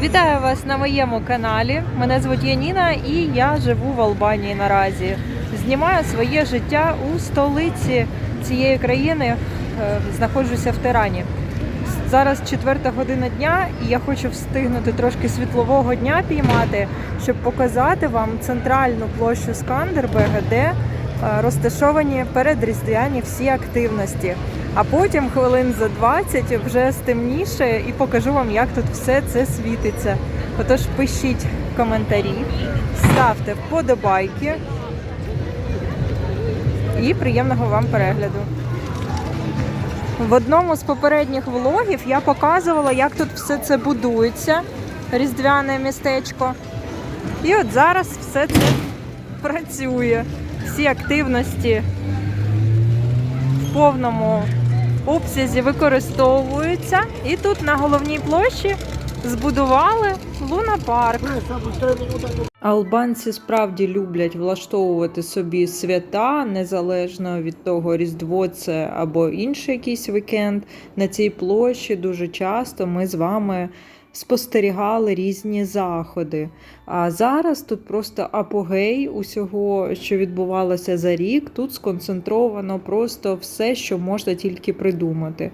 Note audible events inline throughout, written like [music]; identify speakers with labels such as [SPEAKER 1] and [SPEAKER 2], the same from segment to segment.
[SPEAKER 1] Вітаю вас на моєму каналі. Мене звуть Яніна і я живу в Албанії наразі. Знімаю своє життя у столиці цієї країни. е, Знаходжуся в Тирані. Зараз четверта година дня, і я хочу встигнути трошки світлового дня піймати, щоб показати вам центральну площу Скандербега, де розташовані передріздвяні всі активності. А потім хвилин за 20 вже стемніше і покажу вам, як тут все це світиться. Отож, пишіть коментарі, ставте вподобайки і приємного вам перегляду. В одному з попередніх влогів я показувала, як тут все це будується, різдвяне містечко. І от зараз все це працює. Всі активності в повному обсязі використовуються. І тут на головній площі збудували лунапарк. Албанці справді люблять влаштовувати собі свята незалежно від того, Різдво це або інший якийсь вікенд. На цій площі дуже часто ми з вами спостерігали різні заходи. А зараз тут просто апогей усього, що відбувалося за рік. Тут сконцентровано просто все, що можна тільки придумати.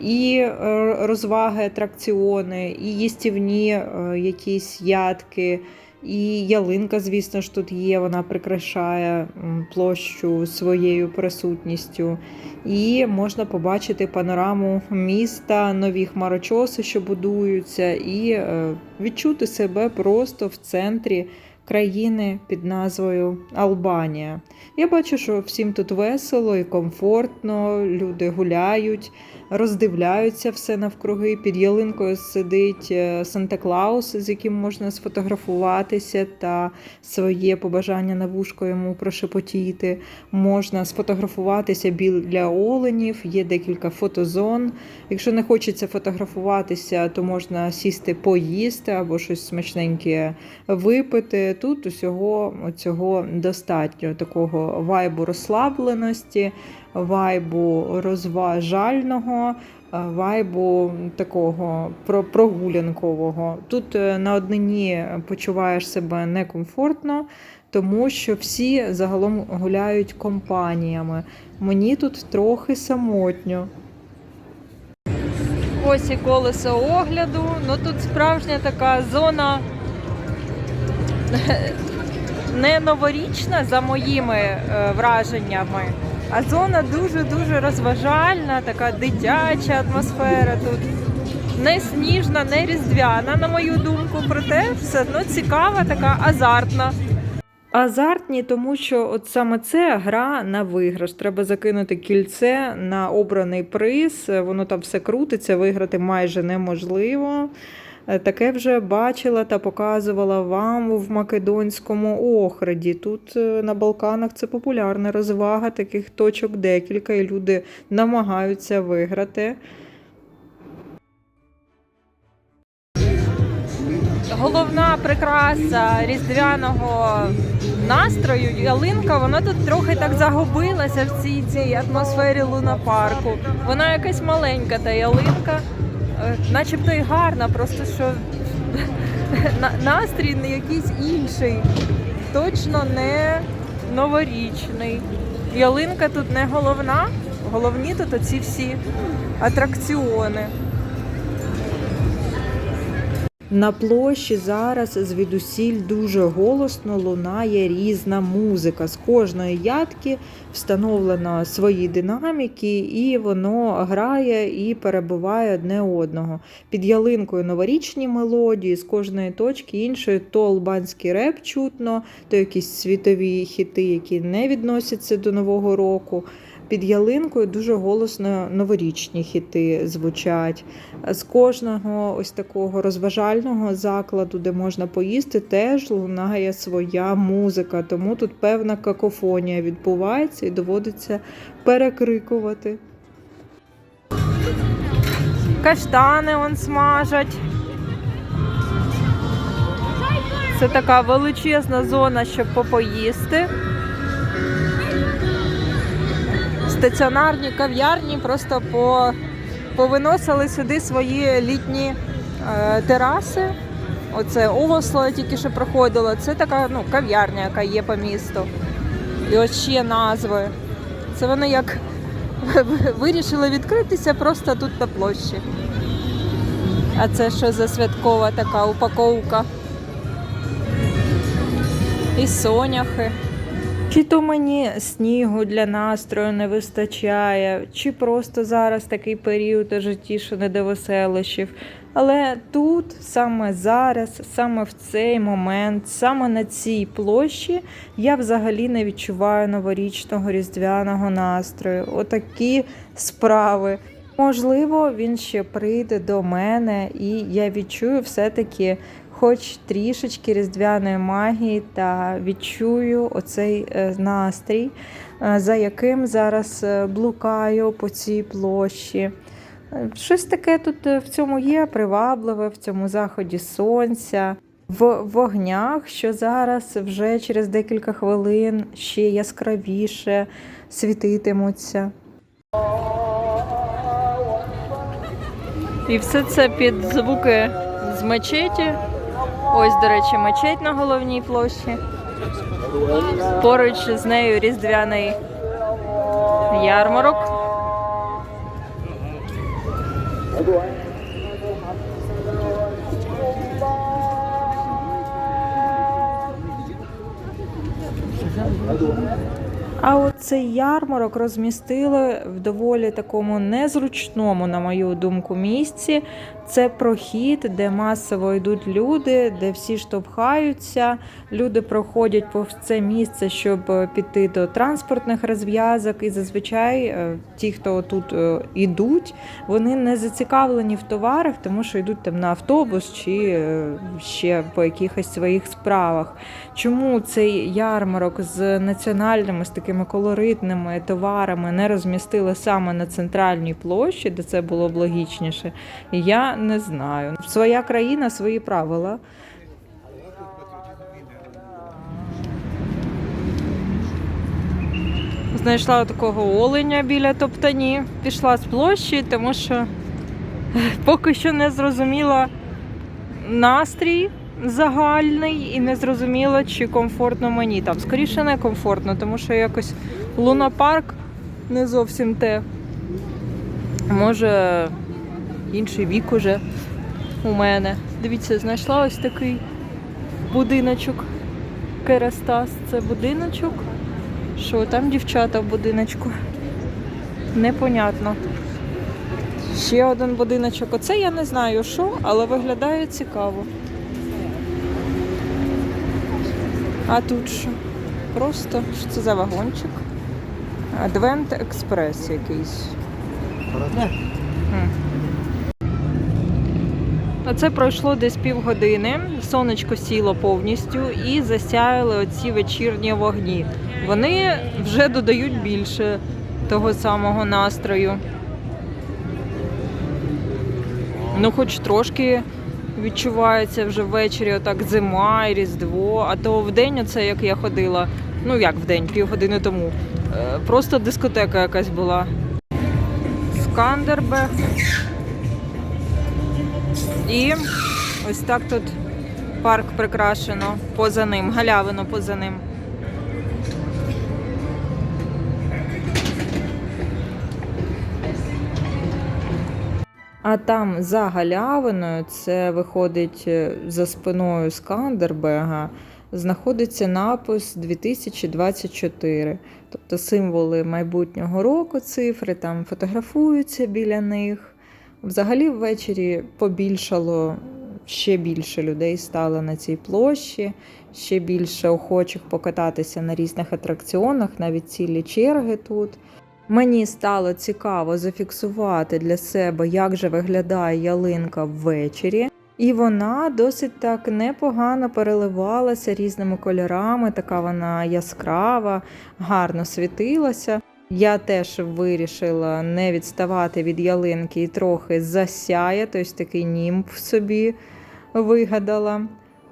[SPEAKER 1] І е, розваги, атракціони, і їстівні е, якісь ядки. І ялинка, звісно ж, тут є, вона прикрашає площу своєю присутністю. І можна побачити панораму міста, нові хмарочоси, що будуються, і е, відчути себе просто в центрі країни під назвою Албанія. Я бачу, що всім тут весело і комфортно, люди гуляють, роздивляються все навкруги. Під ялинкою сидить е, Санта-Клаус, з яким можна сфотографуватися та своє побажання на вушко йому прошепотіти. Можна сфотографуватися біля оленів, є декілька фотозон. Якщо не хочеться фотографуватися, то можна сісти поїсти або щось смачненьке випити. Тут усього цього достатньо такого вайбу розслабленості, вайбу розважального. е, Вайбу такого про- прогулянкового. Тут е, на однині почуваєш себе некомфортно, тому що всі загалом гуляють компаніями. Мені тут трохи самотньо. Ось і колесо огляду. Ну тут справжня така зона [laughs] не новорічна за моїми е, враженнями, а зона дуже-дуже розважальна, така дитяча атмосфера тут. Не сніжна, не різдвяна, на мою думку, проте все одно цікава, така азартна. Азартні, тому що от саме це гра на виграш. Треба закинути кільце на обраний приз, воно там все крутиться, виграти майже неможливо. Е, Таке вже бачила та показувала вам в Македонському Охриді. Тут е, на Балканах це популярна розвага, таких точок декілька, і люди намагаються виграти. Головна прикраса різдвяного настрою, ялинка, вона тут трохи так загубилася в цій цій атмосфері лунапарку. Вона якась маленька та ялинка, начебто і гарна, просто що [laughs] на- настрій не якийсь інший, точно не новорічний. Ялинка тут не головна, головні тут оці всі атракціони. На площі зараз звідусіль дуже голосно лунає різна музика. З кожної ядки встановлено свої динаміки, і воно грає і перебиває одне одного. Під ялинкою новорічні мелодії, з кожної точки іншої то албанський реп чутно, то якісь світові хіти, які не відносяться до Нового року. Під ялинкою дуже голосно новорічні хіти звучать. З кожного ось такого розважального закладу, де можна поїсти, теж лунає своя музика. Тому тут певна какофонія відбувається і доводиться перекрикувати. Каштани он смажать. Це така величезна зона, щоб попоїсти. Стаціонарні кав'ярні просто по, повиносили сюди свої літні е, тераси Оце Осло тільки що проходила. Це така ну, кав'ярня, яка є по місту. І ось ще назви. Це вони як [laughs] вирішили відкритися просто тут на площі. А це що за святкова така упаковка? І соняхи. Чи то мені снігу для настрою не вистачає, чи просто зараз такий період у житті, що не до веселощів. Але тут, саме зараз, саме в цей момент, саме на цій площі, я взагалі не відчуваю новорічного різдвяного настрою. Отакі справи. Можливо, він ще прийде до мене, і я відчую все-таки хоч трішечки різдвяної магії та відчую оцей е, настрій, е, за яким зараз е, блукаю по цій площі. Щось таке тут в цьому є привабливе, в цьому заході сонця, в вогнях, що зараз вже через декілька хвилин ще яскравіше світитимуться. І все це під звуки з мечеті. Ось, до речі, мечеть на головній площі. Поруч з нею різдвяний ярмарок. А от цей ярмарок розмістили в доволі такому незручному, на мою думку, місці. Це прохід, де масово йдуть люди, де всі штовхаються. Люди проходять повз це місце, щоб піти до транспортних розв'язок. І зазвичай е, ті, хто тут е, ідуть, вони не зацікавлені в товарах, тому що йдуть там на автобус чи е, ще по якихось своїх справах. Чому цей ярмарок з національними, з такими колоритними товарами не розмістили саме на центральній площі, де це було б логічніше? Я не знаю. Своя країна, свої правила. Знайшла такого оленя біля топтані, пішла з площі, тому що поки що не зрозуміла настрій загальний і не зрозуміла, чи комфортно мені там. Скоріше не комфортно, тому що якось лунапарк не зовсім те. Може, інший вік уже у мене. Дивіться, знайшла ось такий будиночок. Керастас це будиночок. Що там дівчата в будиночку? Непонятно. Ще один будиночок. Оце я не знаю що, але виглядає цікаво. А тут що? Просто що це за вагончик? Адвент Експрес якийсь. Оце пройшло десь півгодини. Сонечко сіло повністю і засяяли оці вечірні вогні. Вони вже додають більше того самого настрою. Ну, хоч трошки відчувається вже ввечері отак зима і Різдво, а то вдень, оце як я ходила, ну як вдень, півгодини тому. е, Просто дискотека якась була. Скандербег. І ось так тут парк прикрашено поза ним, галявино поза ним. А там за галявиною, це виходить е, за спиною Скандербега, знаходиться напис 2024. Тобто символи майбутнього року, цифри там фотографуються біля них. Взагалі ввечері побільшало, ще більше людей стало на цій площі, ще більше охочих покататися на різних атракціонах, навіть цілі черги тут. Мені стало цікаво зафіксувати для себе, як же виглядає ялинка ввечері. І вона досить так непогано переливалася різними кольорами, така вона яскрава, гарно світилася. Я теж вирішила не відставати від ялинки і трохи засяяти, ось такий німб собі вигадала.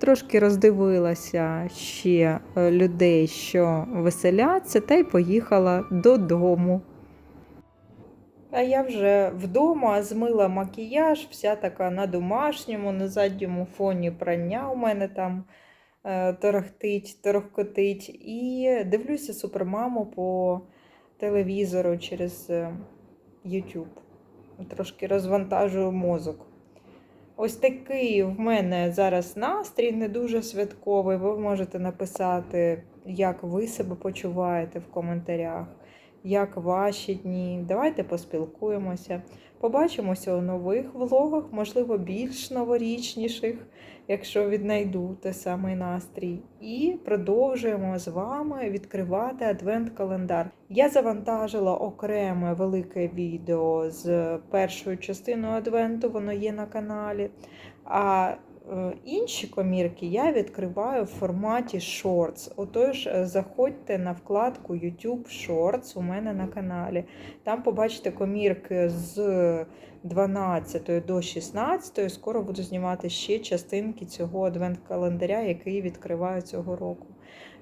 [SPEAKER 1] Трошки роздивилася ще е, людей, що веселяться, та й поїхала додому. А я вже вдома змила макіяж, вся така на домашньому, на задньому фоні прання у мене там е, торохтить, торохкотить. І дивлюся супермаму по телевізору через е, YouTube. Трошки розвантажую мозок. Ось такий в мене зараз настрій, не дуже святковий. Ви можете написати, як ви себе почуваєте в коментарях, як ваші дні. Давайте поспілкуємося. Побачимося у нових влогах, можливо, більш новорічніших, якщо віднайду той самий настрій. І продовжуємо з вами відкривати адвент-календар. Я завантажила окреме велике відео з першою частиною адвенту, воно є на каналі. А інші комірки я відкриваю в форматі Shorts. Отож, е, заходьте на вкладку YouTube Shorts у мене на каналі. Там побачите комірки з 12 до 16. Скоро буду знімати ще частинки цього адвент-календаря, який відкриваю цього року.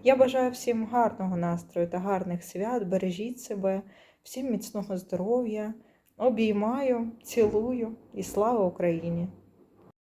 [SPEAKER 1] Я бажаю всім гарного настрою та гарних свят. Бережіть себе, всім міцного здоров'я. Обіймаю, цілую і слава Україні!